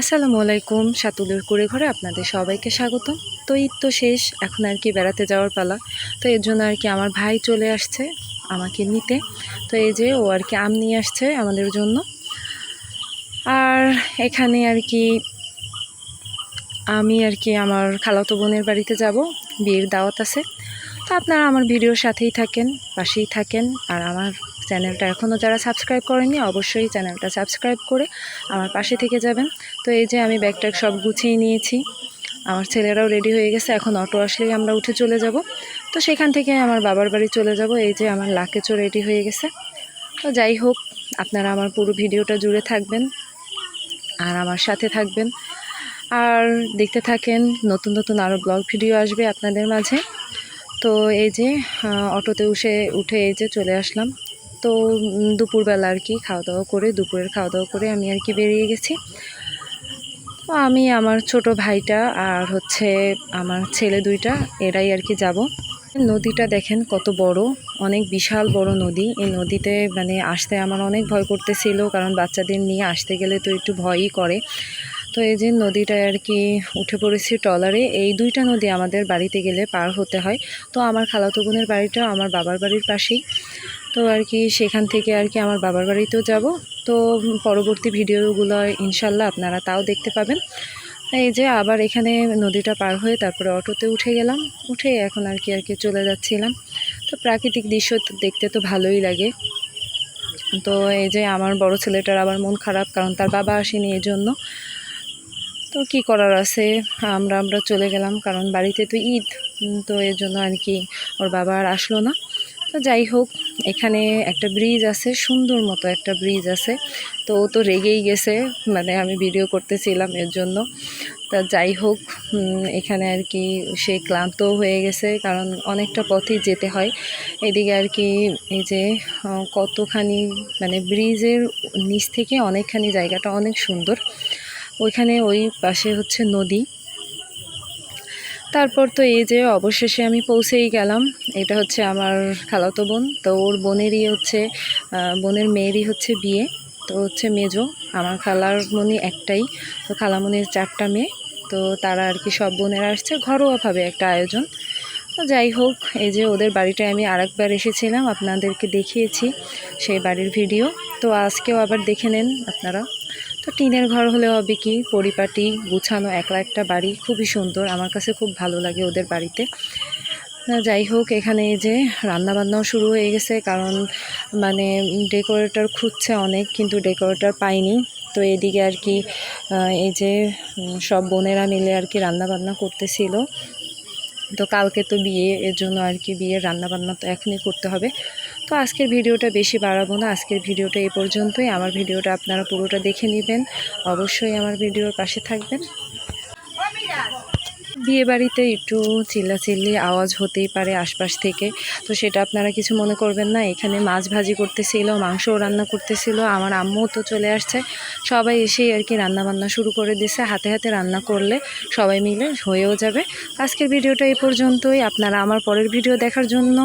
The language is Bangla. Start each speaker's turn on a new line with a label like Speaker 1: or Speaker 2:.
Speaker 1: আসসালামু আলাইকুম, সাতুলের কুড়ে ঘরে আপনাদের সবাইকে স্বাগত তো ঈদ তো শেষ, এখন আর কি বেড়াতে যাওয়ার পালা। তো এর জন্য আর কি আমার ভাই চলে আসছে আমাকে নিতে। তো এই যে ও আর কি আম নিয়ে আসছে আমাদের জন্য। আর এখানে আর কি আমি আর কি আমার খালাতো বোনের বাড়িতে যাব, বিয়ের দাওয়াত আছে। তো আপনারা আমার ভিডিওর সাথেই থাকেন, পাশেই থাকেন, আর আমার চ্যানেলটা এখনও যারা সাবস্ক্রাইব করেনি অবশ্যই চ্যানেলটা সাবস্ক্রাইব করে আমার পাশে থেকে যাবেন। তো এই যে আমি ব্যাগটা সব গুছিয়ে নিয়েছি, আমার ছেলেরাও রেডি হয়ে গেছে, এখন অটো আসলেই আমরা উঠে চলে যাব। তো সেখান থেকে আমার বাবার বাড়ি চলে যাব, এই যে আমার লাকেচও রেডি হয়ে গেছে। তো যাই হোক, আপনারা আমার পুরো ভিডিওটা জুড়ে থাকবেন আর আমার সাথে থাকবেন। আর দেখতে থাকেন, নতুন নতুন আরও ব্লগ ভিডিও আসবে আপনাদের মাঝে। তো এই যে অটোতে উঠে উঠে এই যে চলে আসলাম। তো দুপুরবেলা আর কি খাওয়া দাওয়া করে, দুপুরের খাওয়া দাওয়া করে আমি আর কি বেরিয়ে গেছি। তো আমি, আমার ছোট ভাইটা আর হচ্ছে আমার ছেলে দুইটা, এরাই আর কি যাব। নদীটা দেখেন কত বড়, অনেক বিশাল বড় নদী। এই নদীতে মানে আসতে আমার অনেক ভয় করতেছিল, কারণ বাচ্চাদের নিয়ে আসতে গেলে তো একটু ভয়ই করে। তো এই যে নদীটায় আর কি উঠে পড়েছি ট্রলারে, এই দুইটা নদী আমাদের বাড়িতে গেলে পার হতে হয়। তো আমার খালাতো বোনের বাড়িটা আমার বাবার বাড়ির পাশেই। তো আর কি সেখান থেকে আর কি আমার বাবার বাড়িতেও যাব। তো পরবর্তী ভিডিওগুলো ইনশাল্লাহ আপনারা তাও দেখতে পাবেন। এই যে আবার এখানে নদীটা পার হয়ে তারপরে অটোতে উঠে গেলাম। উঠে এখন আর কি আর কি চলে যাচ্ছিলাম। তো প্রাকৃতিক দৃশ্য দেখতে তো ভালোই লাগে। তো এই যে আমার বড় ছেলেটার আবার মন খারাপ কারণ তার বাবা আসেনি এই জন্য তো কি করার আছে? আমরা আমরা চলে গেলাম কারণ বাড়িতে তো ঈদ। তো এর জন্য আর কি ওর বাবা আর আসলো না। তো যাই হোক, এখানে একটা ব্রিজ আছে, সুন্দর মতো একটা ব্রিজ আছে। তো ও তো রেগেই গেছে মানে আমি ভিডিও করতেছিলাম এর জন্য। তা যাই হোক এখানে আর কি সে ক্লান্ত হয়ে গেছে, কারণ অনেকটা পথই যেতে হয়। এদিকে আর কি এই যে কতখানি মানে ব্রিজের নিচ থেকে অনেকখানি জায়গাটা অনেক সুন্দর। ওইখানে ওই পাশে হচ্ছে নদী। তারপর তো এই যে অবশেষে আমি পৌঁছেই গেলাম। এটা হচ্ছে আমার খালাতো বোন। তো ওর বোনেরই হচ্ছে বোনের মেয়েরই হচ্ছে বিয়ে। তো হচ্ছে মেজো। আমার খালার মনি একটাই। তো খালামনির চারটা মেয়ে। তো তারা আর কি সব বোনেরা আসছে। ঘরোয়াভাবে একটা আয়োজন। তো যাই হোক, এই যে ওদের বাড়িটায় আমি আরেকবার এসেছিলাম। আপনাদেরকে দেখিয়েছি সেই বাড়ির ভিডিও। তো আজকেও আবার দেখে নেন আপনারা। তো টিনের ঘর হলে হবে কি, পরিপাটি, গুছানো, একলা একটা বাড়ি খুবই সুন্দর। আমার কাছে খুব ভালো লাগে ওদের বাড়িতে। যাই হোক, এখানে এই যে রান্নাবান্নাও শুরু হয়ে গেছে, কারণ মানে ডেকোরেটর খুঁজছে অনেক, কিন্তু ডেকোরেটর পাইনি। তো এদিকে আর কি এই যে সব বোনেরা মিলে আর কি রান্নাবান্না করতেছিল। তো কালকে তো বিয়ে, এর জন্য আর কি বিয়ের রান্নাবান্না তো এখনই করতে হবে। তো আজকের ভিডিওটা বেশি বাড়াবো না। আজকের ভিডিওটা এই পর্যন্তই। আমার ভিডিওটা আপনারা পুরোটা দেখে নেবেন। অবশ্যই আমার ভিডিওর পাশে থাকবেন। বিয়ে বাড়িতে একটু চিল্লাচিল্লি আওয়াজ হতেই পারে আশপাশ থেকে। তো সেটা আপনারা কিছু মনে করবেন না। এখানে মাছ ভাজি করতেছিল, মাংসও রান্না করতেছিল, আমার আম্মুও তো চলে আসছে। সবাই এসেই আর কি রান্না বান্না শুরু করে দিছে। হাতে হাতে রান্না করলে সবাই মিলে হয়েও যাবে। আজকের ভিডিওটা এই পর্যন্তই। আপনারা আমার পরের ভিডিও দেখার জন্য